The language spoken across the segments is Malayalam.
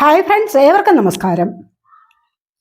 ഹായ് ഫ്രണ്ട്സ് ഏവർക്കും നമസ്കാരം.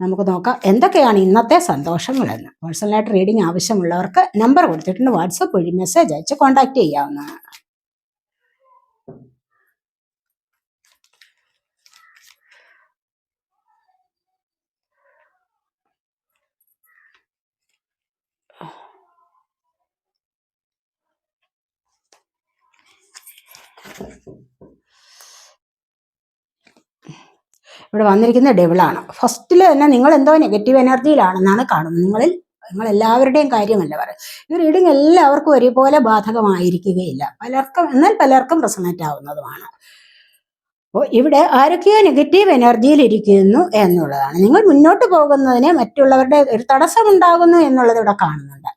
നമുക്ക് നോക്കാം. എന്തൊക്കെയാണ് ഇന്നത്തെ സന്തോഷങ്ങളെന്ന്? പേഴ്സണലായിട്ട് റീഡിംഗ് ആവശ്യമുള്ളവർക്ക് നമ്പർ കൊടുത്തിട്ടുണ്ട്. വാട്സപ്പ് വഴി മെസ്സേജ് അയച്ച് കോൺടാക്ട് ചെയ്യാവുന്നതാണ്. ഇവിടെ വന്നിരിക്കുന്ന ഡെവിളാണ് ഫസ്റ്റിൽ തന്നെ നിങ്ങൾ എന്തോ നെഗറ്റീവ് എനർജിയിലാണെന്നാണ് കാണുന്നത്. നിങ്ങളിൽ നിങ്ങൾ എല്ലാവരുടെയും കാര്യമല്ല പറയുന്നത് ഈ റീഡിങ് എല്ലാവർക്കും ഒരുപോലെ ബാധകമായിരിക്കുകയില്ല. പലർക്കും എന്നാൽ പലർക്കും റെസണേറ്റ് ആവുന്നതുമാണ്. അപ്പോൾ ഇവിടെ ആരൊക്കെയോ നെഗറ്റീവ് എനർജിയിൽ ഇരിക്കുന്നു എന്നുള്ളതാണ്. നിങ്ങൾ മുന്നോട്ട് പോകുന്നതിന് മറ്റുള്ളവരുടെ ഒരു തടസ്സമുണ്ടാകുന്നു എന്നുള്ളത് ഇവിടെ കാണുന്നുണ്ട്.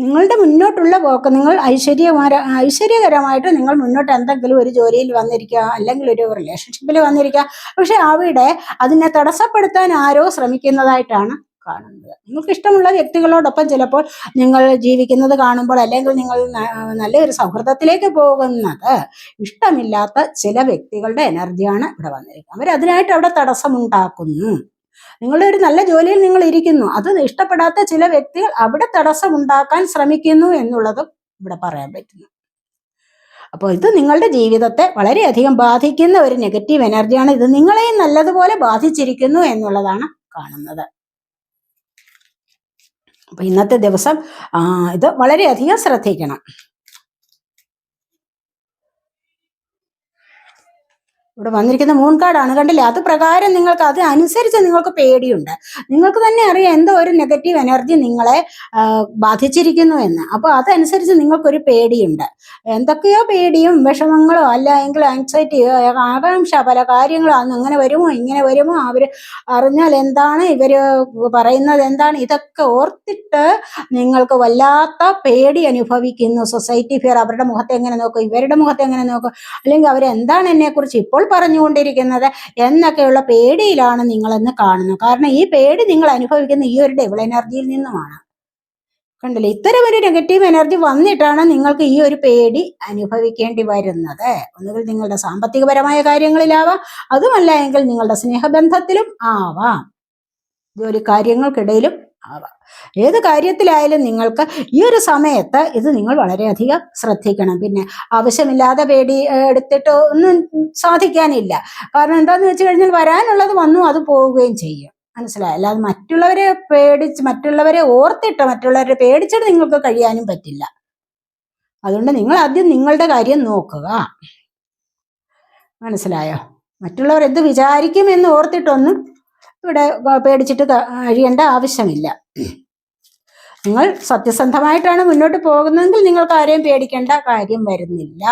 നിങ്ങളുടെ മുന്നോട്ടുള്ള പോക്ക് നിങ്ങൾ ഐശ്വര്യമാര ഐശ്വര്യകരമായിട്ട് നിങ്ങൾ മുന്നോട്ട് എന്തെങ്കിലും ഒരു ജോലിയിൽ വന്നിരിക്കുക അല്ലെങ്കിൽ ഒരു റിലേഷൻഷിപ്പിൽ വന്നിരിക്കുക. പക്ഷെ അവിടെ അതിനെ തടസ്സപ്പെടുത്താൻ ആരോ ശ്രമിക്കുന്നതായിട്ടാണ് കാണുന്നത്. നിങ്ങൾക്ക് ഇഷ്ടമുള്ള വ്യക്തികളോടൊപ്പം ചിലപ്പോൾ നിങ്ങൾ ജീവിക്കുന്നത് കാണുമ്പോൾ അല്ലെങ്കിൽ നിങ്ങൾ നല്ലൊരു സൗഹൃദത്തിലേക്ക് പോകുന്നത് ഇഷ്ടമില്ലാത്ത ചില വ്യക്തികളുടെ എനർജിയാണ് ഇവിടെ വന്നിരിക്കുന്നത്. അവരതിനായിട്ട് അവിടെ തടസ്സമുണ്ടാക്കുന്നു. നിങ്ങളുടെ ഒരു നല്ല ജോലിയിൽ നിങ്ങൾ ഇരിക്കുന്നു. അത് ഇഷ്ടപ്പെടാത്ത ചില വ്യക്തികൾ അവിടെ തടസ്സം ഉണ്ടാക്കാൻ ശ്രമിക്കുന്നു എന്നുള്ളതും ഇവിടെ പറയാൻ പറ്റുന്നു. അപ്പോൾ ഇത് നിങ്ങളുടെ ജീവിതത്തെ വളരെയധികം ബാധിക്കുന്ന ഒരു നെഗറ്റീവ് എനർജിയാണ് ഇത് നിങ്ങളെയും നല്ലതുപോലെ ബാധിച്ചിരിക്കുന്നു എന്നുള്ളതാണ് കാണുന്നത്. അപ്പൊ ഇന്നത്തെ ദിവസം ഇത് വളരെയധികം ശ്രദ്ധിക്കണം. ഇവിടെ വന്നിരിക്കുന്ന മൂൺ കാർഡാണ് കണ്ടില്ലേ? അത് പ്രകാരം നിങ്ങൾക്ക് അത് അനുസരിച്ച് നിങ്ങൾക്ക് പേടിയുണ്ട്. നിങ്ങൾക്ക് തന്നെ അറിയാം എന്തോ ഒരു നെഗറ്റീവ് എനർജി നിങ്ങളെ ബാധിച്ചിരിക്കുന്നു എന്ന്. അപ്പോൾ അതനുസരിച്ച് നിങ്ങൾക്കൊരു പേടിയുണ്ട്. എന്തൊക്കെയോ പേടിയും വിഷമങ്ങളോ അല്ല എങ്കിൽ ആങ്സൈറ്റിയോ ആകാംക്ഷ പല കാര്യങ്ങളോ അന്ന് അങ്ങനെ വരുമോ ഇങ്ങനെ വരുമോ അവർ അറിഞ്ഞാൽ എന്താണ് ഇവർ പറയുന്നത് എന്താണ്? ഇതൊക്കെ ഓർത്തിട്ട് നിങ്ങൾക്ക് വല്ലാത്ത പേടി അനുഭവിക്കുന്നു. സൊസൈറ്റി ഫിയർ അവരുടെ മുഖത്തെ എങ്ങനെ നോക്കും ഇവരുടെ മുഖത്തെ എങ്ങനെ നോക്കും അല്ലെങ്കിൽ അവരെന്താണ് എന്നെക്കുറിച്ച് ഇപ്പോൾ പറഞ്ഞുകൊണ്ടിരിക്കുന്നത് എന്നൊക്കെയുള്ള പേടിയിലാണ് നിങ്ങളെന്ന് കാണുന്നത്. കാരണം ഈ പേടി നിങ്ങൾ അനുഭവിക്കുന്ന ഈ ഒരു ഡെവിൾ എനർജിയിൽ നിന്നുമാണ്. കണ്ടില്ലേ? ഇത്തരം ഒരു നെഗറ്റീവ് എനർജി വന്നിട്ടാണ് നിങ്ങൾക്ക് ഈ ഒരു പേടി അനുഭവിക്കേണ്ടി വരുന്നത്. ഒന്നുകിൽ നിങ്ങളുടെ സാമ്പത്തികപരമായ കാര്യങ്ങളിലാവാം അതുമല്ല എങ്കിൽ നിങ്ങളുടെ സ്നേഹബന്ധത്തിലും ആവാം. ജോലി കാര്യങ്ങൾക്കിടയിലും ഏത് കാര്യത്തിലായാലും നിങ്ങൾക്ക് ഈ ഒരു സമയത്ത് ഇത് നിങ്ങൾ വളരെയധികം ശ്രദ്ധിക്കണം. പിന്നെ ആവശ്യമില്ലാതെ പേടി എടുത്തിട്ട് ഒന്നും സാധിക്കാനില്ല. കാരണം എന്താന്ന് വെച്ച് കഴിഞ്ഞാൽ വരാനുള്ളത് വന്നു അത് പോവുകയും ചെയ്യും. മനസ്സിലായി? അല്ലാതെ മറ്റുള്ളവരെ പേടിച്ച് മറ്റുള്ളവരെ ഓർത്തിട്ട് മറ്റുള്ളവരെ പേടിച്ചിട്ട് നിങ്ങൾക്ക് കഴിയാനും പറ്റില്ല. അതുകൊണ്ട് നിങ്ങൾ ആദ്യം നിങ്ങളുടെ കാര്യം നോക്കുക. മനസ്സിലായോ? മറ്റുള്ളവർ എന്ത് വിചാരിക്കും എന്ന് ഓർത്തിട്ടൊന്നും ഇവിടെ പേടിച്ചിട്ട് അഴിയേണ്ട ആവശ്യമില്ല. നിങ്ങൾ സത്യസന്ധമായിട്ടാണ് മുന്നോട്ട് പോകുന്നതെങ്കിൽ നിങ്ങൾക്ക് ആരെയും പേടിക്കേണ്ട കാര്യം വരുന്നില്ല.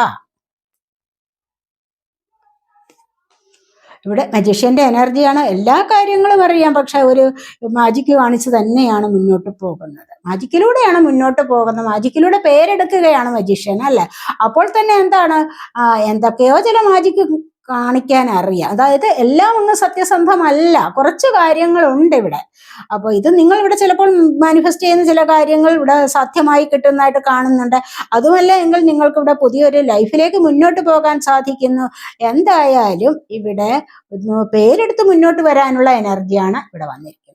ഇവിടെ മജീഷ്യന്റെ എനർജിയാണ് എല്ലാ കാര്യങ്ങളും അറിയാം. പക്ഷെ ഒരു മാജിക്ക് കാണിച്ച് തന്നെയാണ് മുന്നോട്ട് പോകുന്നത്. മാജിക്കിലൂടെയാണ് മുന്നോട്ട് പോകുന്നത്. മാജിക്കിലൂടെ പേരെടുക്കുകയാണ് മജീഷ്യൻ അല്ലെ? അപ്പോൾ തന്നെ എന്താണ്? എന്തൊക്കെയോ ചില മാജിക്ക് കാണിക്കാൻ അറിയാം അതായത് എല്ലാം ഒന്നും സത്യസന്ധമല്ല. കുറച്ച് കാര്യങ്ങളുണ്ട് ഇവിടെ. അപ്പോൾ ഇത് നിങ്ങൾ ഇവിടെ ചിലപ്പോൾ മാനിഫെസ്റ്റ് ചെയ്യുന്ന ചില കാര്യങ്ങൾ ഇവിടെ സാധ്യമായി കിട്ടുന്നതായിട്ട് കാണുന്നുണ്ട്. അതുമല്ല എങ്കിൽ നിങ്ങൾക്ക് ഇവിടെ പുതിയൊരു ലൈഫിലേക്ക് മുന്നോട്ട് പോകാൻ സാധിക്കുന്നു. എന്തായാലും ഇവിടെ പേരെടുത്ത് മുന്നോട്ട് വരാനുള്ള എനർജിയാണ് ഇവിടെ വന്നിരിക്കുന്നത്.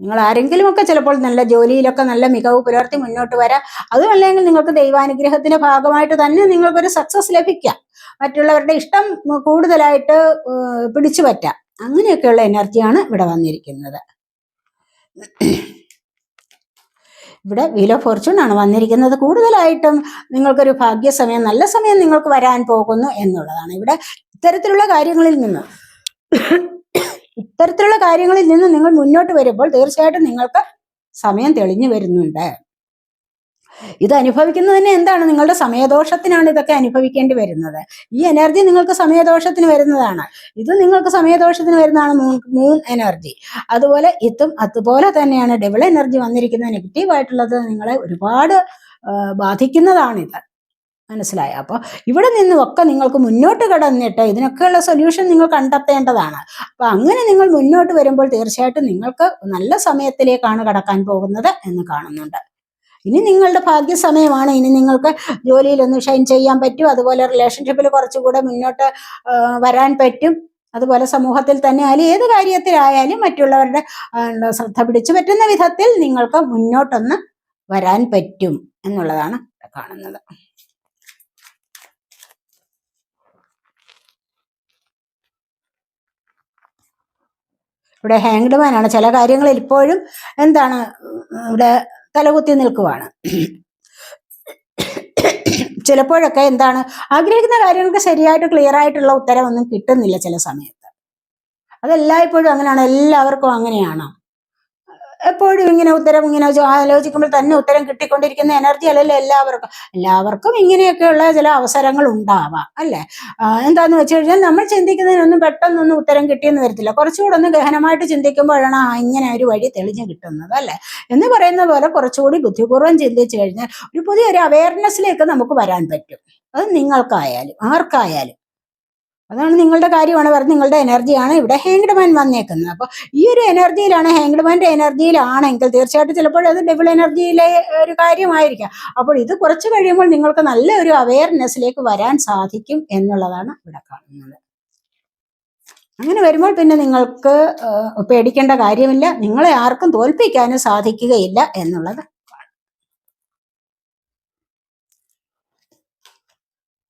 നിങ്ങൾ ആരെങ്കിലുമൊക്കെ ചിലപ്പോൾ നല്ല ജോലിയിലൊക്കെ നല്ല മികവ് പുലർത്തി മുന്നോട്ട് വരാം. അതുമല്ലെങ്കിൽ നിങ്ങൾക്ക് ദൈവാനുഗ്രഹത്തിന്റെ ഭാഗമായിട്ട് തന്നെ നിങ്ങൾക്കൊരു സക്സസ് ലഭിക്കാം. മറ്റുള്ളവരുടെ ഇഷ്ടം കൂടുതലായിട്ട് പിടിച്ചു പറ്റാം. അങ്ങനെയൊക്കെയുള്ള എനർജിയാണ് ഇവിടെ വന്നിരിക്കുന്നത്. ഇവിടെ ഓഫ് ഫോർച്യൂൺ ആണ് വന്നിരിക്കുന്നത്. കൂടുതലായിട്ടും നിങ്ങൾക്കൊരു ഭാഗ്യസമയം നല്ല സമയം നിങ്ങൾക്ക് വരാൻ പോകുന്നു എന്നുള്ളതാണ്. ഇവിടെ ഇത്തരത്തിലുള്ള കാര്യങ്ങളിൽ നിന്ന് ഇത്തരത്തിലുള്ള കാര്യങ്ങളിൽ നിന്ന് നിങ്ങൾ മുന്നോട്ട് വരുമ്പോൾ തീർച്ചയായിട്ടും നിങ്ങൾക്ക് സമയം തെളിഞ്ഞു വരുന്നുണ്ട്. ഇത് അനുഭവിക്കുന്നത് തന്നെ എന്താണ്? നിങ്ങളുടെ സമയദോഷത്തിനാണ് ഇതൊക്കെ അനുഭവിക്കേണ്ടി വരുന്നത്. ഈ എനർജി നിങ്ങൾക്ക് സമയദോഷത്തിന് വരുന്നതാണ്. ഇത് നിങ്ങൾക്ക് സമയദോഷത്തിന് വരുന്നതാണ് മൂൺ മൂൺ എനർജി അതുപോലെ ഇതും അതുപോലെ തന്നെയാണ് ഡബിൾ എനർജി വന്നിരിക്കുന്ന നെഗറ്റീവ് ആയിട്ടുള്ളത് നിങ്ങളെ ഒരുപാട് ബാധിക്കുന്നതാണിത്. മനസ്സിലായോ. അപ്പോൾ ഇവിടെ നിന്നും ഒക്കെ നിങ്ങൾക്ക് മുന്നോട്ട് കടന്നിട്ട് ഇതിനൊക്കെയുള്ള സൊല്യൂഷൻ നിങ്ങൾ കണ്ടെത്തേണ്ടതാണ്. അപ്പൊ അങ്ങനെ നിങ്ങൾ മുന്നോട്ട് വരുമ്പോൾ തീർച്ചയായിട്ടും നിങ്ങൾക്ക് നല്ല സമയത്തിലേക്കാണ് കടക്കാൻ പോകുന്നത് എന്ന് കാണുന്നുണ്ട്. ഇനി നിങ്ങളുടെ ഭാഗ്യ സമയമാണ് ഇനി നിങ്ങൾക്ക് ജോലിയിലൊന്ന് ഷൈൻ ചെയ്യാൻ പറ്റും. അതുപോലെ റിലേഷൻഷിപ്പിൽ കുറച്ചുകൂടെ മുന്നോട്ട് വരാൻ പറ്റും. അതുപോലെ സമൂഹത്തിൽ തന്നെ ആയാലും ഏത് കാര്യത്തിലായാലും മറ്റുള്ളവരുടെ ശ്രദ്ധ പിടിച്ചു പറ്റുന്ന വിധത്തിൽ നിങ്ങൾക്ക് മുന്നോട്ടൊന്ന് വരാൻ പറ്റും എന്നുള്ളതാണ് കാണുന്നത്. ഇവിടെ ഹാങ്ഡ് മാനാണ് ചില കാര്യങ്ങളിൽ ഇപ്പോഴും എന്താണ് ഇവിടെ തലകുത്തി നിൽക്കുവാണ്. ചിലപ്പോഴൊക്കെ എന്താണ് ആഗ്രഹിക്കുന്ന കാര്യങ്ങൾക്ക് ശരിയായിട്ട് ക്ലിയർ ആയിട്ടുള്ള ഉത്തരവൊന്നും കിട്ടുന്നില്ല ചില സമയത്ത്. അതെല്ലായ്പ്പോഴും അങ്ങനെയാണ്. എല്ലാവർക്കും അങ്ങനെയാണ്. എപ്പോഴും ഇങ്ങനെ ഉത്തരം ഇങ്ങനെ ആലോചിക്കുമ്പോൾ തന്നെ ഉത്തരം കിട്ടിക്കൊണ്ടിരിക്കുന്ന എനർജി അല്ലല്ലോ എല്ലാവർക്കും. എല്ലാവർക്കും ഇങ്ങനെയൊക്കെയുള്ള ചില അവസരങ്ങൾ ഉണ്ടാവാം അല്ലേ? എന്താന്ന് വെച്ച് കഴിഞ്ഞാൽ നമ്മൾ ചിന്തിക്കുന്നതിനൊന്നും പെട്ടെന്നൊന്നും ഉത്തരം കിട്ടിയെന്ന് വരത്തില്ല. കുറച്ചുകൂടെ ഒന്ന് ഗഹനമായിട്ട് ചിന്തിക്കുമ്പോഴാണ് ആ ഇങ്ങനെ ഒരു വഴി തെളിഞ്ഞു കിട്ടുന്നത് അല്ലേ? എന്ന് പറയുന്ന പോലെ കുറച്ചുകൂടി ബുദ്ധിപൂർവം ചിന്തിച്ചു കഴിഞ്ഞാൽ ഒരു പുതിയൊരു അവയർനെസ്സിലേക്ക് നമുക്ക് വരാൻ പറ്റും. അത് നിങ്ങൾക്കായാലും ആർക്കായാലും. അതാണ് നിങ്ങളുടെ കാര്യമാണ് പറഞ്ഞത് നിങ്ങളുടെ എനർജിയാണ് ഇവിടെ ഹാങ്ഡ്മാൻ വന്നേക്കുന്നത്. അപ്പോൾ ഈ ഒരു എനർജിയിലാണ് ഹാങ്ഡ്മാന്റെ എനർജിയിലാണെങ്കിൽ തീർച്ചയായിട്ടും ചിലപ്പോൾ അത് ഡബിൾ എനർജിയിലെ ഒരു കാര്യമായിരിക്കാം. അപ്പോൾ ഇത് കുറച്ച് കഴിയുമ്പോൾ നിങ്ങൾക്ക് നല്ല ഒരു അവയർനെസ്സിലേക്ക് വരാൻ സാധിക്കും എന്നുള്ളതാണ് ഇവിടെ കാണുന്നത്. അങ്ങനെ വരുമ്പോൾ പിന്നെ നിങ്ങൾക്ക് പേടിക്കേണ്ട കാര്യമില്ല. നിങ്ങളെ ആർക്കും തോൽപ്പിക്കാനും സാധിക്കുകയില്ല എന്നുള്ളത്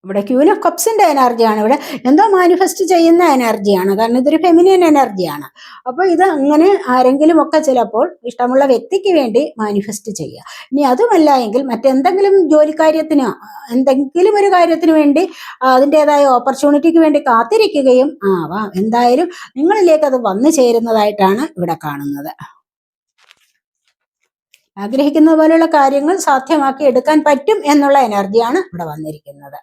ഇവിടെ ക്യൂൻ ഓഫ് കപ്സിന്റെ എനർജിയാണ് ഇവിടെ എന്തോ മാനിഫെസ്റ്റ് ചെയ്യുന്ന എനർജിയാണ് കാരണം ഇതൊരു ഫെമിനിയൻ എനർജിയാണ് അപ്പോൾ ഇത് അങ്ങനെ ആരെങ്കിലും ഒക്കെ ചിലപ്പോൾ ഇഷ്ടമുള്ള വ്യക്തിക്ക് വേണ്ടി മാനിഫെസ്റ്റ് ചെയ്യുക. ഇനി അതുമല്ല എങ്കിൽ മറ്റെന്തെങ്കിലും ജോലിക്കാര്യത്തിന് എന്തെങ്കിലും ഒരു കാര്യത്തിന് വേണ്ടി അതിന്റെതായ ഓപ്പർച്യൂണിറ്റിക്ക് വേണ്ടി കാത്തിരിക്കുകയും ആവാം. എന്തായാലും നിങ്ങളിലേക്ക് അത് വന്നു ചേരുന്നതായിട്ടാണ് ഇവിടെ കാണുന്നത്. ആഗ്രഹിക്കുന്ന പോലെയുള്ള കാര്യങ്ങൾ സാധ്യമാക്കി എടുക്കാൻ പറ്റും എന്നുള്ള എനർജിയാണ് ഇവിടെ വന്നിരിക്കുന്നത്.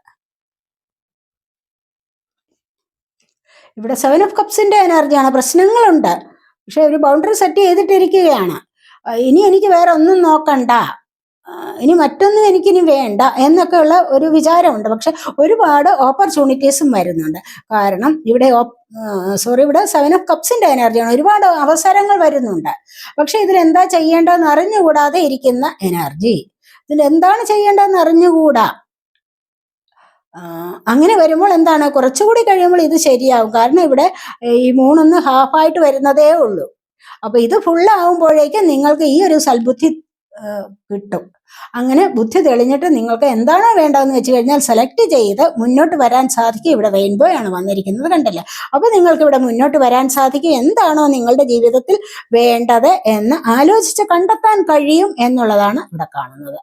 ഇവിടെ സെവൻ ഓഫ് കപ്സിന്റെ എനർജിയാണ്. പ്രശ്നങ്ങളുണ്ട്. പക്ഷെ ഒരു ബൗണ്ടറി സെറ്റ് ചെയ്തിട്ടിരിക്കുകയാണ്. ഇനി എനിക്ക് വേറെ ഒന്നും നോക്കണ്ട. ഇനി മറ്റൊന്നും എനിക്കിനി വേണ്ട എന്നൊക്കെയുള്ള ഒരു വിചാരമുണ്ട്. പക്ഷെ ഒരുപാട് ഓപ്പർച്യൂണിറ്റീസും വരുന്നുണ്ട്. കാരണം ഇവിടെ സോറി ഇവിടെ സെവൻ ഓഫ് കപ്സിന്റെ എനർജിയാണ്. ഒരുപാട് അവസരങ്ങൾ വരുന്നുണ്ട്. പക്ഷെ ഇതിൽ എന്താ ചെയ്യേണ്ടതെന്ന് അറിഞ്ഞുകൂടാതെ ഇരിക്കുന്ന എനർജി. ഇതിൽ എന്താണ് ചെയ്യേണ്ടതെന്ന് അറിഞ്ഞുകൂടാ? അങ്ങനെ വരുമ്പോൾ എന്താണ്? കുറച്ചുകൂടി കഴിയുമ്പോൾ ഇത് ശരിയാവും. കാരണം ഇവിടെ ഈ മൂണൊന്ന് ഹാഫായിട്ട് വരുന്നതേ ഉള്ളൂ. അപ്പൊ ഇത് ഫുൾ ആവുമ്പോഴേക്കും നിങ്ങൾക്ക് ഈ ഒരു സൽബുദ്ധി കിട്ടും. അങ്ങനെ ബുദ്ധി തെളിഞ്ഞിട്ട് നിങ്ങൾക്ക് എന്താണോ വേണ്ടതെന്ന് വെച്ച് കഴിഞ്ഞാൽ സെലക്ട് ചെയ്ത് മുന്നോട്ട് വരാൻ സാധിക്കും. ഇവിടെ റെയിൻബോ ആണ് വന്നിരിക്കുന്നത് കണ്ടല്ലേ? അപ്പൊ നിങ്ങൾക്ക് ഇവിടെ മുന്നോട്ട് വരാൻ സാധിക്കും. എന്താണോ നിങ്ങളുടെ ജീവിതത്തിൽ വേണ്ടത് എന്ന് ആലോചിച്ച് കണ്ടെത്താൻ കഴിയും എന്നുള്ളതാണ് ഇവിടെ കാണുന്നത്.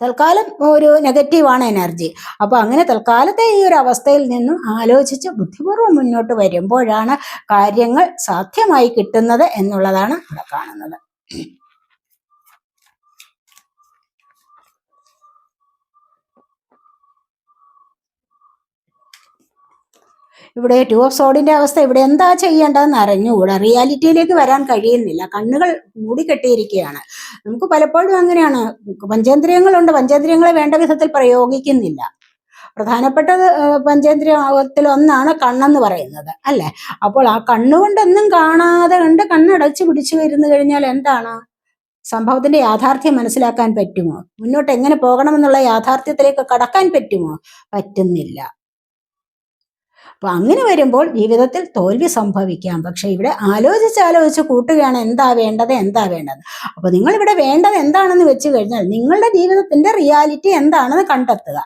തൽക്കാലം ഒരു നെഗറ്റീവാണ് എനർജി അപ്പൊ അങ്ങനെ തൽക്കാലത്തെ ഈ ഒരു അവസ്ഥയിൽ നിന്നും ആലോചിച്ച് ബുദ്ധിപൂർവം മുന്നോട്ട് വരുമ്പോഴാണ് കാര്യങ്ങൾ സാധ്യമായി കിട്ടുന്നത് എന്നുള്ളതാണ് ഇവിടെ കാണുന്നത്. ഇവിടെ ടു ഓഫ് സോഡിന്റെ അവസ്ഥ ഇവിടെ എന്താ ചെയ്യേണ്ടതെന്ന് അറിഞ്ഞുകൂടാ. റിയാലിറ്റിയിലേക്ക് വരാൻ കഴിയുന്നില്ല. കണ്ണുകൾ മൂടിക്കെട്ടിയിരിക്കുകയാണ്. നമുക്ക് പലപ്പോഴും അങ്ങനെയാണ്. പഞ്ചേന്ദ്രിയങ്ങളുണ്ട്. പഞ്ചേന്ദ്രിയങ്ങളെ വേണ്ട വിധത്തിൽ പ്രയോഗിക്കുന്നില്ല. പ്രധാനപ്പെട്ടത് ഏഹ്, പഞ്ചേന്ദ്രിയത്തിൽ ഒന്നാണ് കണ്ണെന്ന് പറയുന്നത്. അല്ലെ? അപ്പോൾ ആ കണ്ണുകൊണ്ടൊന്നും കാണാതെ കണ്ട് കണ്ണടച്ച് പിടിച്ചു വരുന്നു കഴിഞ്ഞാൽ എന്താണ്? സംഭവത്തിന്റെ യാഥാർത്ഥ്യം മനസ്സിലാക്കാൻ പറ്റുമോ? മുന്നോട്ട് എങ്ങനെ പോകണമെന്നുള്ള യാഥാർത്ഥ്യത്തിലേക്ക് കടക്കാൻ പറ്റുമോ? പറ്റുന്നില്ല. അപ്പൊ അങ്ങനെ വരുമ്പോൾ ജീവിതത്തിൽ തോൽവി സംഭവിക്കാം. പക്ഷേ ഇവിടെ ആലോചിച്ച് ആലോചിച്ച് കൂട്ടുകയാണ് എന്താ വേണ്ടത് എന്താ വേണ്ടത്. അപ്പോൾ നിങ്ങൾ ഇവിടെ വേണ്ടത് എന്താണെന്ന് വെച്ച് കഴിഞ്ഞാൽ നിങ്ങളുടെ ജീവിതത്തിന്റെ റിയാലിറ്റി എന്താണെന്ന് കണ്ടെത്തുക.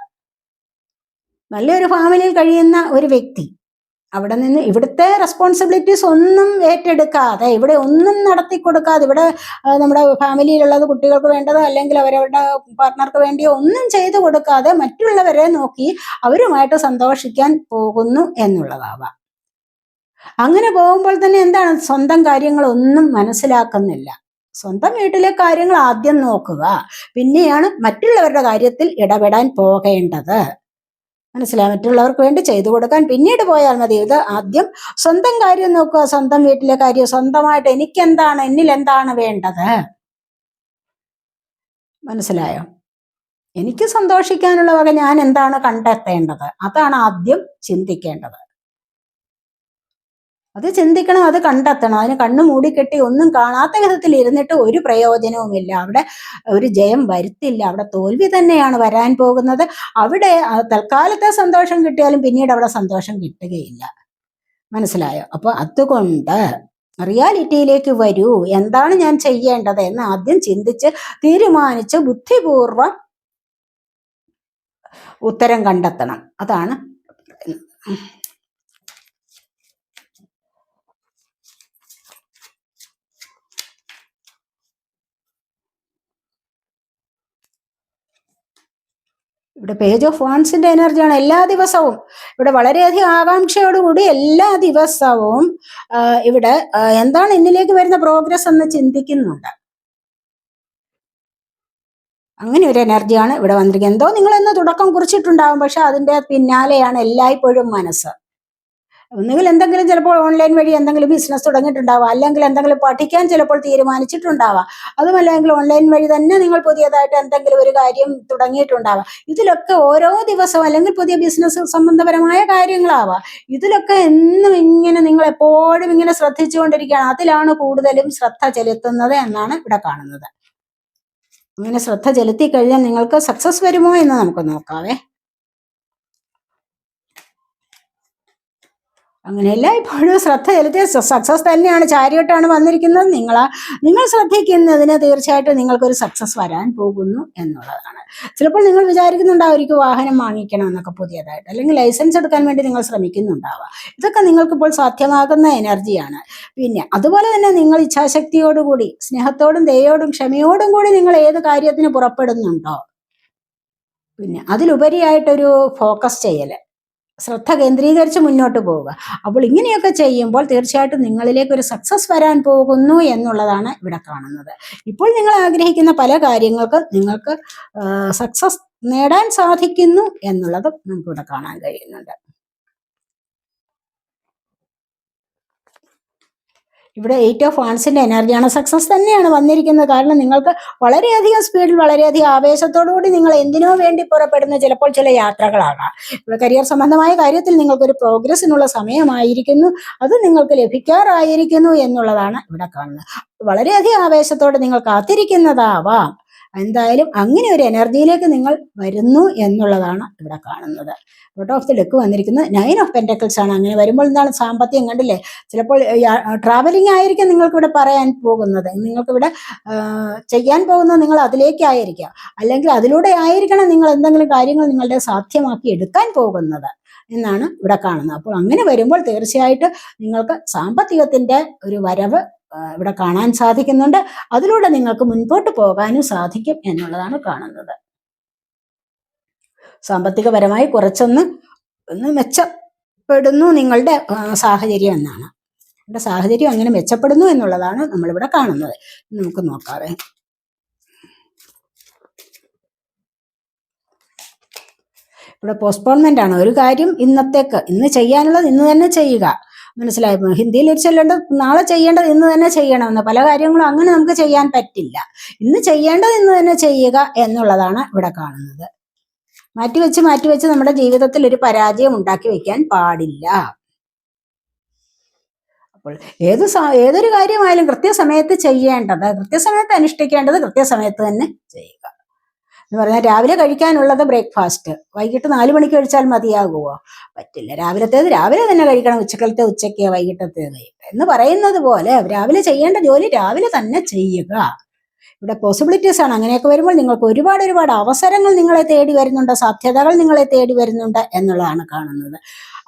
നല്ലൊരു ഫാമിലിയിൽ കഴിയുന്ന ഒരു വ്യക്തി അവിടെ നിന്ന് ഇവിടുത്തെ റെസ്പോൺസിബിലിറ്റീസ് ഒന്നും ഏറ്റെടുക്കാതെ ഇവിടെ ഒന്നും നടത്തി കൊടുക്കാതെ ഇവിടെ നമ്മുടെ ഫാമിലിയിലുള്ളത് കുട്ടികൾക്ക് വേണ്ടതോ അല്ലെങ്കിൽ അവരവരുടെ പാർട്ട്ണർക്ക് വേണ്ടിയോ ഒന്നും ചെയ്തു കൊടുക്കാതെ മറ്റുള്ളവരെ നോക്കി അവരുമായിട്ട് സന്തോഷിക്കാൻ പോകുന്നു എന്നുള്ളതാവാം. അങ്ങനെ പോകുമ്പോൾ തന്നെ എന്താണ്? സ്വന്തം കാര്യങ്ങളൊന്നും മനസ്സിലാക്കുന്നില്ല. സ്വന്തം വീട്ടിലെ കാര്യങ്ങൾ ആദ്യം നോക്കുക. പിന്നെയാണ് മറ്റുള്ളവരുടെ കാര്യത്തിൽ ഇടപെടാൻ പോകേണ്ടത്. മനസ്സിലായി മറ്റുള്ളവർക്ക് വേണ്ടി ചെയ്തു കൊടുക്കാൻ പിന്നീട് പോയാൽ മതി. ഇത് ആദ്യം സ്വന്തം കാര്യം നോക്കുക സ്വന്തം വീട്ടിലെ കാര്യം സ്വന്തമായിട്ട് എനിക്കെന്താണ് എന്നിൽ എന്താണ് വേണ്ടത്? മനസ്സിലായോ? എനിക്ക് സന്തോഷിക്കാനുള്ള വക ഞാൻ എന്താണ് കണ്ടെത്തേണ്ടത്? അതാണ് ആദ്യം ചിന്തിക്കേണ്ടത്. അത് ചിന്തിക്കണം അത് കണ്ടെത്തണം. അതിന് കണ്ണു മൂടിക്കെട്ടി ഒന്നും കാണാത്ത വിധത്തിൽ ഇരുന്നിട്ട് ഒരു പ്രയോജനവുമില്ല. അവിടെ ഒരു ജയം വരുത്തില്ല. അവിടെ തോൽവി തന്നെയാണ് വരാൻ പോകുന്നത്. അവിടെ തൽക്കാലത്തെ സന്തോഷം കിട്ടിയാലും പിന്നീട് അവിടെ സന്തോഷം കിട്ടുകയില്ല. മനസ്സിലായോ? അപ്പൊ അതുകൊണ്ട് റിയാലിറ്റിയിലേക്ക് വരൂ. എന്താണ് ഞാൻ ചെയ്യേണ്ടത് എന്ന് ആദ്യം ചിന്തിച്ച് തീരുമാനിച്ച് ബുദ്ധിപൂർവം ഉത്തരം കണ്ടെത്തണം. അതാണ് ഇവിടെ പേജ് ഓഫ് വാൺസിന്റെ എനർജിയാണ് എല്ലാ ദിവസവും. ഇവിടെ വളരെയധികം ആകാംക്ഷയോടുകൂടി എല്ലാ ദിവസവും ഇവിടെ എന്താണ് എന്നിലേക്ക് വരുന്ന പ്രോഗ്രസ് എന്ന് ചിന്തിക്കുന്നുണ്ട്. അങ്ങനെ ഒരു എനർജിയാണ് ഇവിടെ വന്നിരിക്കുന്നത്. എന്തോ നിങ്ങൾ തുടക്കം കുറിച്ചിട്ടുണ്ടാവും പക്ഷെ അതിന്റെ പിന്നാലെയാണ് എല്ലായ്പ്പോഴും മനസ്സ്. ഒന്നുകിൽ എന്തെങ്കിലും ചിലപ്പോൾ ഓൺലൈൻ വഴി എന്തെങ്കിലും ബിസിനസ് തുടങ്ങിയിട്ടുണ്ടാവാം. അല്ലെങ്കിൽ എന്തെങ്കിലും പഠിക്കാൻ ചിലപ്പോൾ തീരുമാനിച്ചിട്ടുണ്ടാവാം. അതുമല്ലെങ്കിൽ ഓൺലൈൻ വഴി തന്നെ നിങ്ങൾ പുതിയതായിട്ട് എന്തെങ്കിലും ഒരു കാര്യം തുടങ്ങിയിട്ടുണ്ടാവാം. ഇതിലൊക്കെ ഓരോ ദിവസവും അല്ലെങ്കിൽ പുതിയ ബിസിനസ് സംബന്ധപരമായ കാര്യങ്ങളാവാം. ഇതിലൊക്കെ എന്നും ഇങ്ങനെ നിങ്ങൾ എപ്പോഴും ഇങ്ങനെ ശ്രദ്ധിച്ചുകൊണ്ടിരിക്കുകയാണ്. അതിലാണ് കൂടുതലും ശ്രദ്ധ ചെലുത്തുന്നത് എന്നാണ് ഇവിടെ കാണുന്നത്. അങ്ങനെ ശ്രദ്ധ ചെലുത്തി കഴിഞ്ഞാൽ നിങ്ങൾക്ക് സക്സസ് വരുമോ എന്ന് നമുക്ക് നോക്കാവേ. അങ്ങനെയല്ല ഇപ്പോഴും ശ്രദ്ധ ചെലുത്തിയ സക്സസ് തന്നെയാണ് ചാരിയോട്ടാണ് വന്നിരിക്കുന്നത്. നിങ്ങൾ നിങ്ങൾ ശ്രദ്ധിക്കുന്നതിന് തീർച്ചയായിട്ടും നിങ്ങൾക്കൊരു സക്സസ് വരാൻ പോകുന്നു എന്നുള്ളതാണ്. ചിലപ്പോൾ നിങ്ങൾ വിചാരിക്കുന്നുണ്ടാവും വാഹനം വാങ്ങിക്കണം എന്നൊക്കെ പുതിയതായിട്ട്. അല്ലെങ്കിൽ ലൈസൻസ് എടുക്കാൻ വേണ്ടി നിങ്ങൾ ശ്രമിക്കുന്നുണ്ടാവാം. ഇതൊക്കെ നിങ്ങൾക്കിപ്പോൾ സാധ്യമാകുന്ന എനർജിയാണ്. പിന്നെ അതുപോലെ തന്നെ നിങ്ങൾ ഇച്ഛാശക്തിയോടുകൂടി സ്നേഹത്തോടും ദയോടും ക്ഷമയോടും കൂടി നിങ്ങൾ ഏത് കാര്യത്തിന് പുറപ്പെടുന്നുണ്ടോ? പിന്നെ അതിലുപരിയായിട്ടൊരു ഫോക്കസ് ചെയ്യൽ. ശ്രദ്ധ കേന്ദ്രീകരിച്ച് മുന്നോട്ട് പോവുക. അപ്പോൾ ഇങ്ങനെയൊക്കെ ചെയ്യുമ്പോൾ തീർച്ചയായിട്ടും നിങ്ങളിലേക്ക് ഒരു സക്സസ് വരാൻ പോകുന്നു എന്നുള്ളതാണ് ഇവിടെ കാണുന്നത്. ഇപ്പോൾ നിങ്ങൾ ആഗ്രഹിക്കുന്ന പല കാര്യങ്ങൾക്ക് നിങ്ങൾക്ക് സക്സസ് നേടാൻ സാധിക്കുന്നു എന്നുള്ളത് നമുക്കിവിടെ കാണാൻ കഴിയുന്നുണ്ട്. ഇവിടെ എയ്റ്റ് ഓഫ് വാൺസിന്റെ എനർജിയാണ് സക്സസ് തന്നെയാണ് വന്നിരിക്കുന്നത്. കാരണം നിങ്ങൾക്ക് വളരെയധികം സ്പീഡിൽ വളരെയധികം ആവേശത്തോടു കൂടി നിങ്ങൾ എന്തിനോ വേണ്ടി പുറപ്പെടുന്ന ചിലപ്പോൾ ചില യാത്രകളാകാം. ഇവിടെ കരിയർ സംബന്ധമായ കാര്യത്തിൽ നിങ്ങൾക്കൊരു പ്രോഗ്രസ്സിനുള്ള സമയമായിരിക്കുന്നു. അത് നിങ്ങൾക്ക് ലഭിക്കാറായിരിക്കുന്നു എന്നുള്ളതാണ് ഇവിടെ കാണുന്നത്. വളരെയധികം ആവേശത്തോടെ നിങ്ങൾ കാത്തിരിക്കുന്നതാവാം. എന്തായാലും അങ്ങനെ ഒരു എനർജിയിലേക്ക് നിങ്ങൾ വരുന്നു എന്നുള്ളതാണ് ഇവിടെ കാണുന്നത്. ഔട്ട് ഓഫ് ദി ഡെക്ക് വന്നിരിക്കുന്നത് നയൻ ഓഫ് പെന്റക്കിൾസ് ആണ്. അങ്ങനെ വരുമ്പോൾ എന്താണ് സാമ്പത്തികം കണ്ടില്ലേ? ചിലപ്പോൾ ട്രാവലിംഗ് ആയിരിക്കും നിങ്ങൾക്ക് ഇവിടെ പറയാൻ പോകുന്നത്. നിങ്ങൾക്ക് ഇവിടെ ചെയ്യാൻ പോകുന്നത് നിങ്ങൾ അതിലേക്കായിരിക്കാം അല്ലെങ്കിൽ അതിലൂടെ ആയിരിക്കണം നിങ്ങൾ എന്തെങ്കിലും കാര്യങ്ങൾ നിങ്ങളുടെ സാധ്യമാക്കി എടുക്കാൻ പോകുന്നത് എന്നാണ് ഇവിടെ കാണുന്നത്. അപ്പോൾ അങ്ങനെ വരുമ്പോൾ തീർച്ചയായിട്ടും നിങ്ങൾക്ക് സാമ്പത്തികത്തിന്റെ ഒരു വരവ് ഇവിടെ കാണാൻ സാധിക്കുന്നുണ്ട്. അതിലൂടെ നിങ്ങൾക്ക് മുൻപോട്ട് പോകാനും സാധിക്കും എന്നുള്ളതാണ് കാണുന്നത്. സാമ്പത്തികപരമായി കുറച്ചൊന്ന് ഒന്ന് മെച്ചപ്പെടുന്നു നിങ്ങളുടെ സാഹചര്യം എന്നാണ്. നിങ്ങളുടെ സാഹചര്യം അങ്ങനെ മെച്ചപ്പെടുന്നു എന്നുള്ളതാണ് നമ്മളിവിടെ കാണുന്നത്. നമുക്ക് നോക്കാവേ. ഇവിടെ പോസ്റ്റ്പോൺമെന്റ് ആണ്. ഒരു കാര്യം ഇന്നത്തേക്ക് ഇന്ന് ചെയ്യാനുള്ളത് ഇന്ന് തന്നെ ചെയ്യുക. മനസ്സിലായോ. ഹിന്ദിയിൽ ഒരു ചൊല്ലുണ്ട് നാളെ ചെയ്യേണ്ടത് ഇന്ന് തന്നെ ചെയ്യണമെന്ന് പല കാര്യങ്ങളും അങ്ങനെ നമുക്ക് ചെയ്യാൻ പറ്റില്ല. ഇന്ന് ചെയ്യേണ്ടത് ഇന്ന് തന്നെ ചെയ്യുക എന്നുള്ളതാണ് ഇവിടെ കാണുന്നത്. മാറ്റിവെച്ച് മാറ്റിവെച്ച് നമ്മുടെ ജീവിതത്തിൽ ഒരു പരാജയം ഉണ്ടാക്കി വെക്കാൻ പാടില്ല. അപ്പോൾ ഏത് ഏതൊരു കാര്യമായാലും കൃത്യസമയത്ത് ചെയ്യേണ്ടത് കൃത്യസമയത്ത് അനുഷ്ഠിക്കേണ്ടത് കൃത്യസമയത്ത് തന്നെ ചെയ്യുക. എന്ന് പറഞ്ഞാൽ രാവിലെ കഴിക്കാനുള്ളത് ബ്രേക്ക്ഫാസ്റ്റ് വൈകിട്ട് നാല് മണിക്ക് കഴിച്ചാൽ മതിയാകുമോ പറ്റില്ല. രാവിലത്തേത് രാവിലെ തന്നെ കഴിക്കണം. ഉച്ചക്കലത്തെ ഉച്ചയ്ക്ക് വൈകിട്ടത്തേത്. എന്ന് പറയുന്നത് പോലെ രാവിലെ ചെയ്യേണ്ട ജോലി രാവിലെ തന്നെ ചെയ്യുക. ഇവിടെ പോസിബിലിറ്റീസ് ആണ്. അങ്ങനെയൊക്കെ വരുമ്പോൾ നിങ്ങൾക്ക് ഒരുപാട് ഒരുപാട് അവസരങ്ങൾ നിങ്ങളെ തേടി വരുന്നുണ്ട്. സാധ്യതകൾ നിങ്ങളെ തേടി വരുന്നുണ്ട് എന്നുള്ളതാണ് കാണുന്നത്.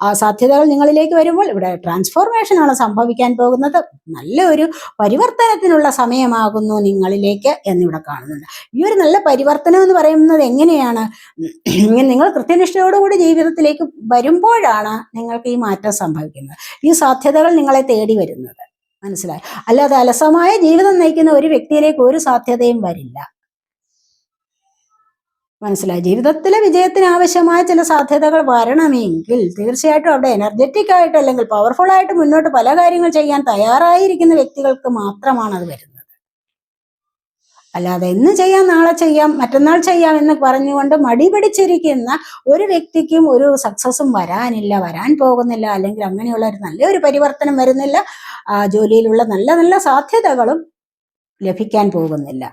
ആ സാധ്യതകൾ നിങ്ങളിലേക്ക് വരുമ്പോൾ ഇവിടെ ട്രാൻസ്ഫോർമേഷൻ ആണ് സംഭവിക്കാൻ പോകുന്നത്. നല്ലൊരു പരിവർത്തനത്തിനുള്ള സമയമാകുന്നു നിങ്ങളിലേക്ക് എന്നിവിടെ കാണുന്നുണ്ട്. ഈ ഒരു നല്ല പരിവർത്തനം എന്ന് പറയുന്നത് എങ്ങനെയാണ്? നിങ്ങൾ കൃത്യനിഷ്ഠയോടുകൂടി ജീവിതത്തിലേക്ക് വരുമ്പോഴാണ് നിങ്ങൾക്ക് ഈ മാറ്റം സംഭവിക്കുന്നത്. ഈ സാധ്യതകൾ നിങ്ങളെ തേടി വരുന്നത്. മനസ്സിലായി? അല്ലാതെ അലസമായ ജീവിതം നയിക്കുന്ന ഒരു വ്യക്തിയിലേക്ക് ഒരു സാധ്യതയും വരില്ല. മനസ്സിലായി. ജീവിതത്തിലെ വിജയത്തിന് ആവശ്യമായ ചില സാധ്യതകൾ വരണമെങ്കിൽ തീർച്ചയായിട്ടും അവിടെ എനർജറ്റിക് ആയിട്ട് അല്ലെങ്കിൽ പവർഫുൾ ആയിട്ട് മുന്നോട്ട് പല കാര്യങ്ങൾ ചെയ്യാൻ തയ്യാറായിരിക്കുന്ന വ്യക്തികൾക്ക് മാത്രമാണ് അത് വരുന്നത്. അല്ലാതെ ഇന്ന് ചെയ്യാം നാളെ ചെയ്യാം മറ്റന്നാൾ ചെയ്യാം എന്ന് പറഞ്ഞുകൊണ്ട് മടി പിടിച്ചിരിക്കുന്ന ഒരു വ്യക്തിക്കും ഒരു സക്സസും വരാനില്ല വരാൻ പോകുന്നില്ല അല്ലെങ്കിൽ അങ്ങനെയുള്ള ഒരു നല്ലൊരു പരിവർത്തനം വരുന്നില്ല ജോലിയിലുള്ള നല്ല നല്ല സാധ്യതകളും ലഭിക്കാൻ പോകുന്നില്ല.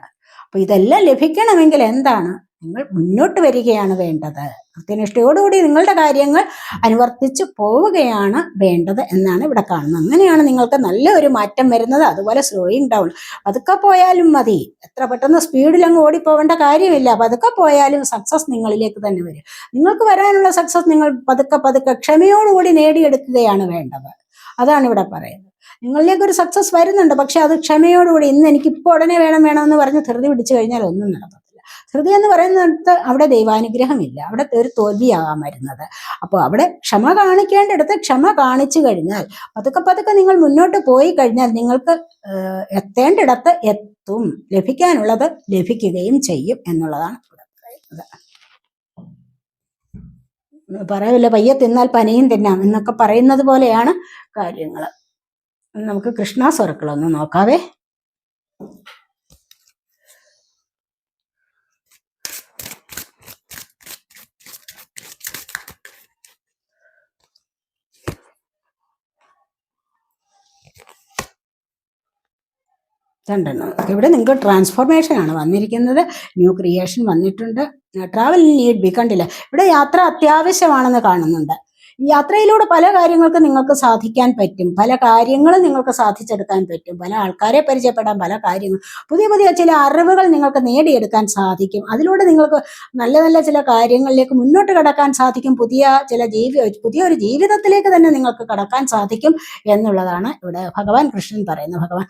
അപ്പൊ ഇതെല്ലാം ലഭിക്കണമെങ്കിൽ എന്താണ്? നിങ്ങൾ മുന്നോട്ട് വരികയാണ് വേണ്ടത്. കൃത്യനിഷ്ഠയോടുകൂടി നിങ്ങളുടെ കാര്യങ്ങൾ അനുവർത്തിച്ച് പോവുകയാണ് വേണ്ടത് എന്നാണ് ഇവിടെ കാണുന്നത്. അങ്ങനെയാണ് നിങ്ങൾക്ക് നല്ല ഒരു മാറ്റം വരുന്നത്. അതുപോലെ സ്ലോയിങ് ഡൗൺ പതുക്കെ പോയാലും മതി. എത്ര പെട്ടെന്ന് സ്പീഡിൽ അങ്ങ് ഓടിപ്പോവേണ്ട കാര്യമില്ല. പതുക്കെ പോയാലും സക്സസ് നിങ്ങളിലേക്ക് തന്നെ വരും. നിങ്ങൾക്ക് വരാനുള്ള സക്സസ് നിങ്ങൾ പതുക്കെ പതുക്കെ ക്ഷമയോടുകൂടി നേടിയെടുക്കുകയാണ് വേണ്ടത്. അതാണ് ഇവിടെ പറയുന്നത്. നിങ്ങളിലേക്ക് ഒരു സക്സസ് വരുന്നുണ്ട്. പക്ഷെ അത് ക്ഷമയോടുകൂടി ഇന്ന് എനിക്ക് ഇപ്പോൾ ഉടനെ വേണം വേണമെന്ന് പറഞ്ഞ് ധൃതി പിടിച്ചു കഴിഞ്ഞാൽ ഒന്നും നടക്കത്തില്ല. ധൃതി എന്ന് പറയുന്നിടത്ത് അവിടെ ദൈവാനുഗ്രഹമില്ല. അവിടെ ഒരു തോൽവിയാകാൻ വരുന്നത്. അപ്പോൾ അവിടെ ക്ഷമ കാണിക്കേണ്ടിടത്ത് ക്ഷമ കാണിച്ചു കഴിഞ്ഞാൽ പതുക്കെ പതുക്കെ നിങ്ങൾ മുന്നോട്ട് പോയി കഴിഞ്ഞാൽ നിങ്ങൾക്ക് എത്തേണ്ടിടത്ത് എത്തും. ലഭിക്കാനുള്ളത് ലഭിക്കുകയും ചെയ്യും എന്നുള്ളതാണ് ഇവിടെ പറയുന്നത് പറയില്ല പയ്യെ തിന്നാൽ പനയും തിന്നാം എന്നൊക്കെ പറയുന്നത് പോലെയാണ് കാര്യങ്ങൾ നമുക്ക് കൃഷ്ണ സർക്കിൾ നോക്കാവേ. രണ്ടെണ്ണം. ഇവിടെ നിങ്ങൾക്ക് ട്രാൻസ്ഫോർമേഷൻ ആണ് വന്നിരിക്കുന്നത്. ന്യൂ ക്രിയേഷൻ വന്നിട്ടുണ്ട്. ട്രാവൽ നീഡ് ബി കണ്ടില്ല. ഇവിടെ യാത്ര അത്യാവശ്യമാണെന്ന് കാണുന്നുണ്ട്. യാത്രയിലൂടെ പല കാര്യങ്ങൾക്കും നിങ്ങൾക്ക് സാധിക്കാൻ പറ്റും. പല കാര്യങ്ങളും നിങ്ങൾക്ക് സാധിച്ചെടുക്കാൻ പറ്റും. പല ആൾക്കാരെ പരിചയപ്പെടാൻ പല കാര്യങ്ങൾ. പുതിയ പുതിയ ചില അറിവുകൾ നിങ്ങൾക്ക് നേടിയെടുക്കാൻ സാധിക്കും. അതിലൂടെ നിങ്ങൾക്ക് നല്ല നല്ല ചില കാര്യങ്ങളിലേക്ക് മുന്നോട്ട് കടക്കാൻ സാധിക്കും. പുതിയ ചില ജീവി പുതിയൊരു ജീവിതത്തിലേക്ക് തന്നെ നിങ്ങൾക്ക് കടക്കാൻ സാധിക്കും എന്നുള്ളതാണ് ഇവിടെ ഭഗവാൻ കൃഷ്ണൻ പറയുന്നത്. ഭഗവാൻ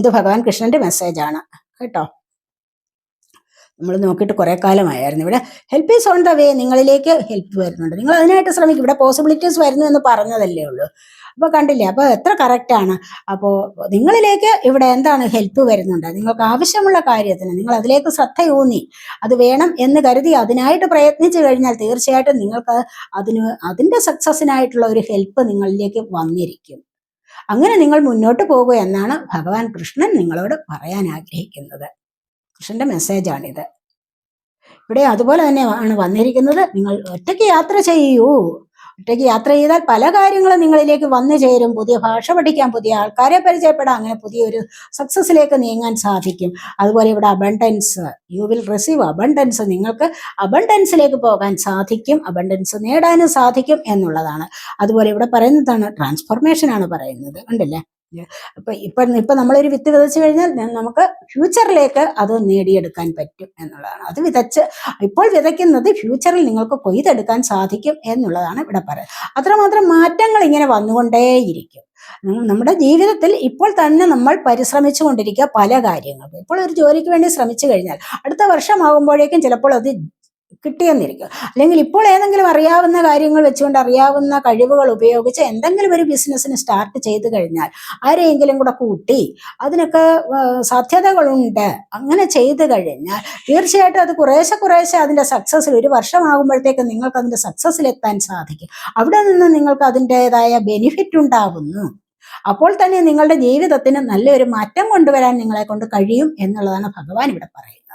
ഇത് ഭഗവാൻ കൃഷ്ണന്റെ മെസ്സേജാണ് കേട്ടോ? നമ്മൾ നോക്കിയിട്ട് കുറെ കാലമായിരുന്നു ഇവിടെ help is on the way നിങ്ങളിലേക്ക് ഹെൽപ്പ് വരുന്നുണ്ട്. നിങ്ങൾ അതിനായിട്ട് ശ്രമിക്കും. ഇവിടെ പോസിബിലിറ്റീസ് വരുന്നു എന്ന് പറഞ്ഞതല്ലേ ഉള്ളൂ. അപ്പോൾ കണ്ടില്ലേ? അപ്പോൾ എത്ര കറക്റ്റാണ് അപ്പോൾ നിങ്ങളിലേക്ക് ഇവിടെ എന്താണ് ഹെൽപ്പ് വരുന്നുണ്ട്? നിങ്ങൾക്ക് ആവശ്യമുള്ള കാര്യത്തിന് നിങ്ങൾ അതിലേക്ക് ശ്രദ്ധയൂന്നി അത് വേണം എന്ന് കരുതി അതിനായിട്ട് പ്രയത്നിച്ചു കഴിഞ്ഞാൽ തീർച്ചയായിട്ടും നിങ്ങൾക്ക് അതിന് അതിന്റെ സക്സസ്സിനായിട്ടുള്ള ഒരു ഹെൽപ്പ് നിങ്ങളിലേക്ക് വന്നിരിക്കും. അങ്ങനെ നിങ്ങൾ മുന്നോട്ട് പോകുക എന്നാണ് ഭഗവാൻ കൃഷ്ണൻ നിങ്ങളോട് പറയാൻ ആഗ്രഹിക്കുന്നത്. കൃഷ്ണന്റെ മെസ്സേജാണിത് ഇവിടെ അതുപോലെ തന്നെ ആണ് വന്നിരിക്കുന്നത്. നിങ്ങൾ ഒറ്റയ്ക്ക് യാത്ര ചെയ്യൂ. ഒറ്റയ്ക്ക് യാത്ര ചെയ്താൽ പല കാര്യങ്ങളും നിങ്ങളിലേക്ക് വന്നു ചേരും. പുതിയ ഭാഷ പഠിക്കാൻ പുതിയ ആൾക്കാരെ പരിചയപ്പെടാം. അങ്ങനെ പുതിയൊരു സക്സസ്സിലേക്ക് നീങ്ങാൻ സാധിക്കും. അതുപോലെ ഇവിടെ abundance you will receive abundance നിങ്ങൾക്ക് അബണ്ടൻസിലേക്ക് പോകാൻ സാധിക്കും. അബണ്ടൻസ് നേടാനും സാധിക്കും എന്നുള്ളതാണ്. അതുപോലെ ഇവിടെ പറയുന്നതാണ് ട്രാൻസ്ഫോർമേഷൻ ആണ് പറയുന്നത്. കണ്ടില്ലേ? അപ്പൊ ഇപ്പൊ ഇപ്പൊ നമ്മളൊരു വിത്ത് വിതച്ചു കഴിഞ്ഞാൽ നമുക്ക് ഫ്യൂച്ചറിലേക്ക് അത് നേടിയെടുക്കാൻ പറ്റും എന്നുള്ളതാണ്. അത് വിതച്ച് ഇപ്പോൾ വിതയ്ക്കുന്നത് ഫ്യൂച്ചറിൽ നിങ്ങൾക്ക് കൊയ്തെടുക്കാൻ സാധിക്കും എന്നുള്ളതാണ് ഇവിടെ പറയുന്നത്. അത്രമാത്രം മാറ്റങ്ങൾ ഇങ്ങനെ വന്നുകൊണ്ടേയിരിക്കും. നമ്മുടെ ജീവിതത്തിൽ ഇപ്പോൾ തന്നെ നമ്മൾ പരിശ്രമിച്ചു കൊണ്ടിരിക്കുക പല കാര്യങ്ങൾക്കും. ഇപ്പോൾ ഒരു ജോലിക്ക് വേണ്ടി ശ്രമിച്ചു കഴിഞ്ഞാൽ അടുത്ത വർഷമാകുമ്പോഴേക്കും ചിലപ്പോൾ അത് കിട്ടിയെന്നിരിക്കും. അല്ലെങ്കിൽ ഇപ്പോൾ ഏതെങ്കിലും അറിയാവുന്ന കാര്യങ്ങൾ വെച്ചുകൊണ്ട് അറിയാവുന്ന കഴിവുകൾ ഉപയോഗിച്ച് എന്തെങ്കിലും ഒരു ബിസിനസ്സിന് സ്റ്റാർട്ട് ചെയ്തു കഴിഞ്ഞാൽ ആരെയെങ്കിലും കൂടെ കൂട്ടി അതിനൊക്കെ സാധ്യതകളുണ്ട്. അങ്ങനെ ചെയ്തു കഴിഞ്ഞാൽ തീർച്ചയായിട്ടും അത് കുറേശ്ശെ കുറേശ്ശെ അതിന്റെ സക്സസ്സിൽ ഒരു വർഷമാകുമ്പോഴത്തേക്ക് നിങ്ങൾക്ക് അതിന്റെ സക്സസ്സിൽ എത്താൻ സാധിക്കും. അവിടെ നിന്ന് നിങ്ങൾക്ക് അതിന്റെതായ ബെനിഫിറ്റ് ഉണ്ടാവുന്നു. അപ്പോൾ തന്നെ നിങ്ങളുടെ ജീവിതത്തിന് നല്ലൊരു മാറ്റം കൊണ്ടുവരാൻ നിങ്ങളെ കൊണ്ട് കഴിയും എന്നുള്ളതാണ് ഭഗവാൻ ഇവിടെ പറയുന്നത്.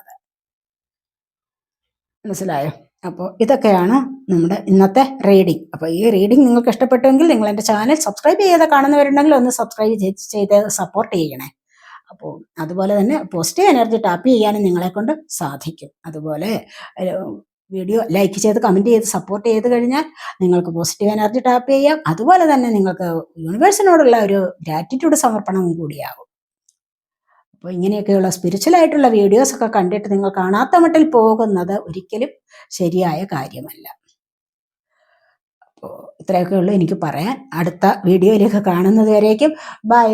മനസ്സിലായോ? അപ്പോൾ ഇതൊക്കെയാണ് നമ്മുടെ ഇന്നത്തെ റീഡിംഗ് അപ്പോൾ ഈ റീഡിംഗ് നിങ്ങൾക്ക് ഇഷ്ടപ്പെട്ടുവെങ്കിൽ നിങ്ങൾ എന്റെ ചാനൽ സബ്സ്ക്രൈബ് ചെയ്ത് കാണുന്നവരുണ്ടെങ്കിൽ ഒന്ന് സബ്സ്ക്രൈബ് ചെയ്ത് സപ്പോർട്ട് ചെയ്യണേ. അപ്പോൾ അതുപോലെ തന്നെ പോസിറ്റീവ് എനർജി ടാപ്പ് ചെയ്യാനും നിങ്ങളെ കൊണ്ട് സാധിക്കും. അതുപോലെ വീഡിയോ ലൈക്ക് ചെയ്ത് കമന്റ് ചെയ്ത് സപ്പോർട്ട് ചെയ്ത് കഴിഞ്ഞാൽ നിങ്ങൾക്ക് പോസിറ്റീവ് എനർജി ടാപ്പ് ചെയ്യാം. അതുപോലെ തന്നെ നിങ്ങൾക്ക് യൂണിവേഴ്സിനോടുള്ള ഒരു ഗ്രാറ്റിറ്റ്യൂഡ് സമർപ്പണവും കൂടിയാകും അപ്പോൾ ഇങ്ങനെയൊക്കെയുള്ള സ്പിരിച്വലായിട്ടുള്ള വീഡിയോസ് ഒക്കെ കണ്ടിട്ട് നിങ്ങൾ കാണാത്ത മട്ടിൽ പോകുന്നത് ഒരിക്കലും ശരിയായ കാര്യമല്ല. അപ്പോൾ ഇത്രയൊക്കെ ഉള്ളൂ എനിക്ക് പറയാൻ. അടുത്ത വീഡിയോയിലേക്ക് കാണുന്നതുവരേക്കും ബൈ